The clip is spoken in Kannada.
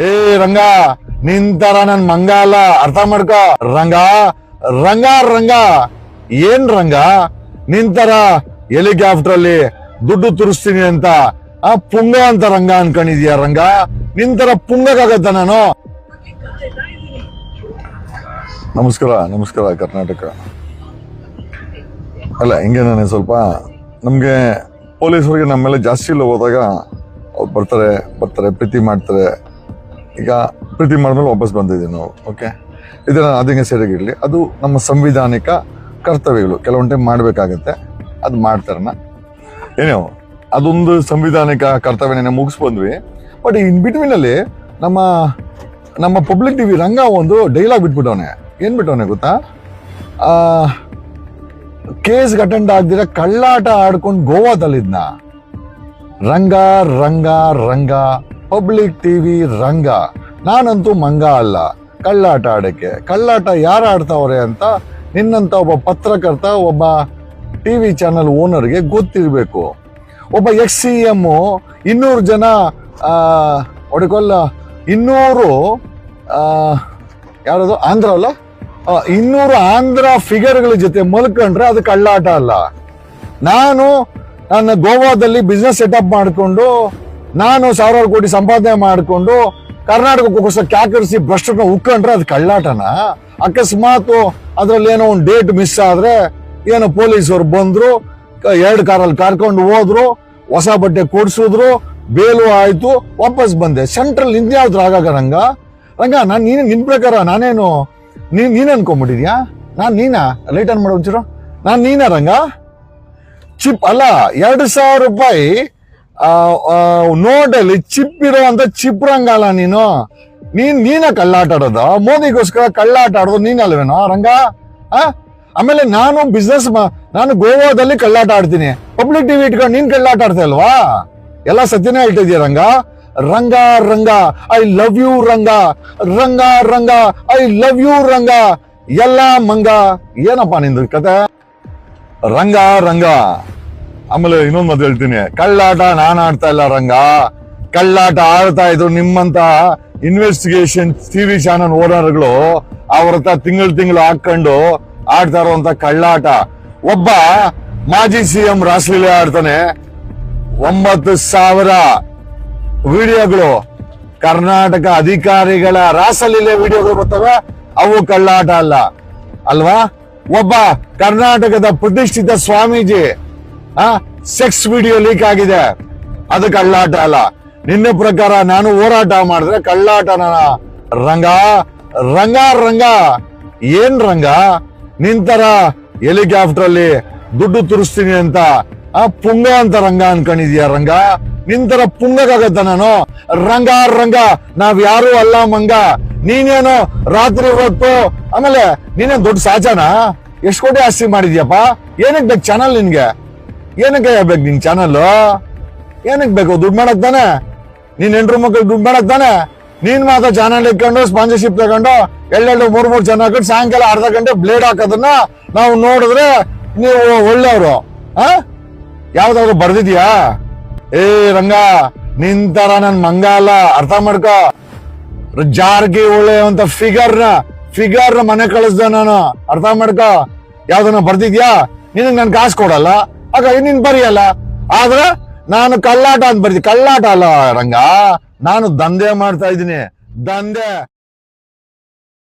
ಏ ರಂಗ ನಿಂತರ ನನ್ ಮಂಗ ಅಲ್ಲ. ಅರ್ಥ ಮಾಡ್ಕೋ. ರಂಗ ರಂಗ ರಂಗ. ಏನ್ ರಂಗ? ನಿಂತರ ಹೆಲಿಕಾಪ್ಟರ್ ಅಲ್ಲಿ ದುಡ್ಡು ತುರಿಸ್ತೀನಿ ಅಂತ ಆ ಪುಂಗ ಅಂತ ರಂಗ ಅನ್ಕೊಂಡಿದ್ಯಾ ರಂಗ? ನಿಂತರ ಪುಂಗಕ್ಕಾಗತ್ತ ನಾನು? ನಮಸ್ಕಾರ ನಮಸ್ಕಾರ ಕರ್ನಾಟಕ. ಅಲ್ಲ, ಹಿಂಗೆ ನಾನು ಸ್ವಲ್ಪ? ನಮಗೆ ಪೊಲೀಸರಿಗೆ ನಮ್ಮ ಮೇಲೆ ಜಾಸ್ತಿ ಇಲ್ಲ ಹೋದಾಗ ಅವ್ರು ಬರ್ತಾರೆ ಬರ್ತಾರೆ, ಪ್ರೀತಿ ಮಾಡ್ತಾರೆ. ಈಗ ಪ್ರೀತಿ ಮಾಡಿದ್ಮೇಲೆ ವಾಪಸ್ ಬಂದಿದ್ದೀವಿ ನಾವು ಓಕೆ ಇದರ ಅದಕ್ಕೆ ಸರಿಯಾಗಿರಲಿ. ಅದು ನಮ್ಮ ಸಂವಿಧಾನಿಕ ಕರ್ತವ್ಯಗಳು. ಕೆಲವೊಂದು ಟೈಮ್ ಮಾಡಬೇಕಾಗತ್ತೆ. ಅದು ಮಾಡ್ತಾರನ. ಏನೋ ಅದೊಂದು ಸಂವಿಧಾನಿಕ ಕರ್ತವ್ಯನ ಮುಗಿಸ್ಬಂದ್ವಿ ಬಟ್ ಇನ್ ಬಿಟ್ವೀನಲ್ಲಿ ನಮ್ಮ ನಮ್ಮ ಪಬ್ಲಿಕ್ ಟಿವಿ ರಂಗ ಒಂದು ಡೈಲಾಗ್ ಬಿಟ್ಬಿಟ್ಟವನೆ. ಏನು ಬಿಟ್ಟವನೆ ಗೊತ್ತಾ? ಆ, ಕೇಸ್ ಅಟೆಂಡ್ ಆಗ್ದಿರ ಕಳ್ಳಾಟ ಆಡ್ಕೊಂಡು ಗೋವಾದಲ್ಲಿದ್ನ. ರಂಗ ರಂಗ ರಂಗ. ಪಬ್ಲಿಕ್ ಟಿವಿ ರಂಗ. ನಾನಂತೂ ಮಂಗ ಅಲ್ಲ. ಕಳ್ಳಾಟ ಆಡಕ್ಕೆ. ಕಳ್ಳಾಟ ಯಾರು ಆಡ್ತಾವ್ರೆ ಅಂತ ನಿನ್ನಂತ ಒಬ್ಬ ಪತ್ರಕರ್ತ, ಒಬ್ಬ ಟಿವಿ ಚಾನಲ್ ಓನರ್ಗೆ ಗೊತ್ತಿರಬೇಕು. ಒಬ್ಬ ಎಕ್ಸ್ ಸಿ ಎಂ ಇನ್ನೂರು ಜನ ಹೊಡ್ಕೊಲ್ಲ ಇನ್ನೂರು ಯಾರದು, ಆಂಧ್ರ ಅಲ್ಲ? ಇನ್ನೂರು ಆಂಧ್ರ ಫಿಗರ್ಗಳ ಜೊತೆ ಮಲ್ಕೊಂಡ್ರೆ ಅದು ಕಳ್ಳಾಟ ಅಲ್ಲ. ನಾನು ನನ್ನ ಗೋವಾದಲ್ಲಿ ಬಿಸ್ನೆಸ್ ಸೆಟಪ್ ಮಾಡಿಕೊಂಡು ನಾನು ಸಾವಿರಾರು ಕೋಟಿ ಸಂಪಾದನೆ ಮಾಡಿಕೊಂಡು ಕರ್ನಾಟಕಕ್ಕೋಸ್ಕರ ಕ್ಯಾಕರಿಸಿ ಭ್ರಷ್ಟನ ಉಕ್ಕಂಡ್ರೆ ಅದು ಕಳ್ಳಾಟನ? ಅಕಸ್ಮಾತ್ ಅದರಲ್ಲಿ ಏನೋ ಒಂದು ಡೇಟ್ ಮಿಸ್ ಆದ್ರೆ ಏನೋ ಪೊಲೀಸರು ಬಂದ್ರು ಎರಡು ಕಾರಲ್ಲಿ ಕರ್ಕೊಂಡು ಹೋದ್ರು, ಹೊಸ ಬಟ್ಟೆ ಕೊಡ್ಸಿದ್ರು, ಬೇಲು ಆಯ್ತು, ವಾಪಸ್ ಬಂದೆ. ಸೆಂಟ್ರಲ್ನಿಂದ ಯಾವ್ದು ರಾಗ? ರಂಗ ರಂಗ ನಾನು ನೀನು, ನಿನ್ ಪ್ರಕಾರ ನಾನೇನು ನೀನ್ ನೀನ್ ಅನ್ಕೊಂಡ್ಬಿಟ್ಟಿದ್ಯಾ ನಾನು ನೀನಾ? ಲೈಟ್ ಆನ್ ಮಾಡೋ ಒಂಚೂರು. ನಾನು ನೀನಾ ರಂಗ? ಚಿಪ್, ಅಲ್ಲ, ಎರಡು ಸಾವಿರ ರೂಪಾಯಿ ನೋಟಲ್ಲಿ ಚಿಪ್ ಇರುವಂತ ಚಿಪ್ ರಂಗ ಅಲ್ಲ ನೀನು. ನೀನ್, ನೀನ ಕಳ್ಳಾಟ ಆಡೋದು. ಮೋದಿಗೋಸ್ಕರ ಕಳ್ಳಾಟ ಆಡೋದು ನೀನಲ್ವೇನೋ, ರಂಗ? ಆ? ಆಮೇಲೆ ನಾನು ಬಿಸ್ನೆಸ್ ನಾನು ಗೋವಾದಲ್ಲಿ ಕಳ್ಳಾಟ ಆಡ್ತೀನಿ. ಪಬ್ಲಿಕ್ ಟಿವಿ ಇಟ್ಕೊಂಡು ನೀನ್ ಕಳ್ಳಾಟ ಆಡ್ತಾ ಇಲ್ವಾ? ಎಲ್ಲ ಸತ್ಯನೇ ಹೇಳ್ತಿದ್ಯಾ Ranga? Ranga Ranga I love you Ranga. Ranga Ranga I love you Ranga. ಎಲ್ಲ ಮಂಗ. ಏನಪ್ಪ ನಿಂದು ಕತೆ? ರಂಗ ರಂಗ. ಆಮೇಲೆ ಇನ್ನೊಂದ್ ಮಾತು ಹೇಳ್ತೀನಿ. ಕಳ್ಳಾಟ ನಾನು ಆಡ್ತಾ ಇಲ್ಲ ರಂಗ. ಕಳ್ಳಾಟ ಆಡ್ತಾ ಇದ್ರು ನಿಮ್ಮಂತ ಇನ್ವೆಸ್ಟಿಗೇಷನ್ ಟಿವಿ ಚಾನಲ್ ಓನರ್ಗಳು ಅವ್ರ ಹತ್ರ ತಿಂಗಳು ತಿಂಗಳು ಹಾಕೊಂಡು ಆಡ್ತಾ ಇರುವಂತ ಕಳ್ಳಾಟ. ಒಬ್ಬ ಮಾಜಿ ಸಿಎಂ ರಾಸಲೀಲೆ ಆಡ್ತಾನೆ. ಒಂಬತ್ತು ಸಾವಿರ ವಿಡಿಯೋಗಳು. ಕರ್ನಾಟಕ ಅಧಿಕಾರಿಗಳ ರಾಸಲೀಲೆ ವಿಡಿಯೋಗಳು ಬರ್ತವೆ. ಅವು ಕಳ್ಳಾಟ ಅಲ್ಲ. ಅಲ್ವಾ? ಒಬ್ಬ ಕರ್ನಾಟಕದ ಪ್ರತಿಷ್ಠಿತ ಸ್ವಾಮೀಜಿ ಆ ಸೆಕ್ಸ್ ವಿಡಿಯೋ ಲೀಕ್ ಆಗಿದೆ. ಅದು ಕಳ್ಳಾಟ ಅಲ್ಲ. ನಿನ್ನ ಪ್ರಕಾರ ನಾನು ಹೋರಾಟ ಮಾಡಿದ್ರೆ ಕಳ್ಳಾಟನ ರಂಗ ರಂಗ ರಂಗ. ಏನ್ ರಂಗ? ನಿಂತರ ಹೆಲಿಕಾಪ್ಟರ್ ಅಲ್ಲಿ ದುಡ್ಡು ತುರಿಸ್ತೀನಿ ಅಂತ, ಆ, ಪುಂಗ ಅಂತ ರಂಗ ಅನ್ಕೊಂಡಿದ್ಯಾ ರಂಗ? ನಿಂತರ ಪುಂಗಕ್ಕಾಗತ್ತ ನಾನು? ರಂಗ ರಂಗ. ನಾವ್ ಯಾರು ಅಲ್ಲ ಮಂಗ. ನೀನೇನು ರಾತ್ರಿ ಹೊತ್ತು, ಆಮೇಲೆ ನೀನೇನ್ ದೊಡ್ಡ ಸಾಜನಾ ಎಷ್ಟು ಕೋಟಿ ಆಸ್ತಿ ಮಾಡಿದ್ಯಪ್ಪ? ಏನಕ್ಕೆ ಬೇಕು ಚಾನಲ್ ನಿನ್ಗೆ? ಏನಕ್ಕೆ ಬೇಕು ನಿನ್ ಚಾನಲ್ ಏನಕ್ಕೆ ಬೇಕು? ದುಡ್ಡು ಮಾಡಕ್ ತಾನೆ? ನೀನ್ ಹೆಂಡ್ರು ಮಕ್ಕಳು ದುಡ್ಡು ಮಾಡಕ್ ತಾನೆ? ನೀನ್ ಮಾತ್ರ ಚಾನಲ್ ಇಟ್ಕೊಂಡು ಸ್ಪಾನ್ಸರ್ಶಿಪ್ ತಗೊಂಡು ಎರಡೆರಡು ಮೂರ್ ಮೂರ್ ಜನ ಹಾಕೊಂಡು ಸಾಯಂಕಾಲ ಅರ್ಧ ಗಂಟೆ ಬ್ಲೇಡ್ ಹಾಕೋದನ್ನ ನಾವು ನೋಡಿದ್ರೆ ನೀವು ಒಳ್ಳೆಯವರು. ಆ? ಯಾವ್ದಾದ್ರು ಬರ್ದಿದ್ಯಾ? ಏ ರಂಗ ನಿಂತರ ನನ್ ಮಂಗ ಅಲ್ಲ. ಅರ್ಥ ಮಾಡ್ಕೋ. ಜಾರ್ಗೆ ಒಳ್ಳೆ ಅಂತ ಫಿಗರ್ನ ಫಿಗರ್ನ ಮನೆ ಕಳಿಸ್ದೆ ನಾನು. ಅರ್ಥ ಮಾಡ್ಕೋ. ಯಾವ್ದನ್ನ ಬರ್ದಿದ್ಯಾ? ನಿನಗ್ ನನ್ ಕಾಸು ಕೊಡಲ್ಲ. ಆಗ ನೀನ್ ಬರೆಯಲ್ಲ. ಆದ್ರೆ ನಾನು ಕಳ್ಳಾಟ ಅಂತ ಬರ್ತೀನಿ ಕಳ್ಳಾಟ ಅಲ್ಲ ರಂಗ. ನಾನು ದಂಧೆ ಮಾಡ್ತಾ ಇದ್ದೀನಿ. ದಂಧೆ.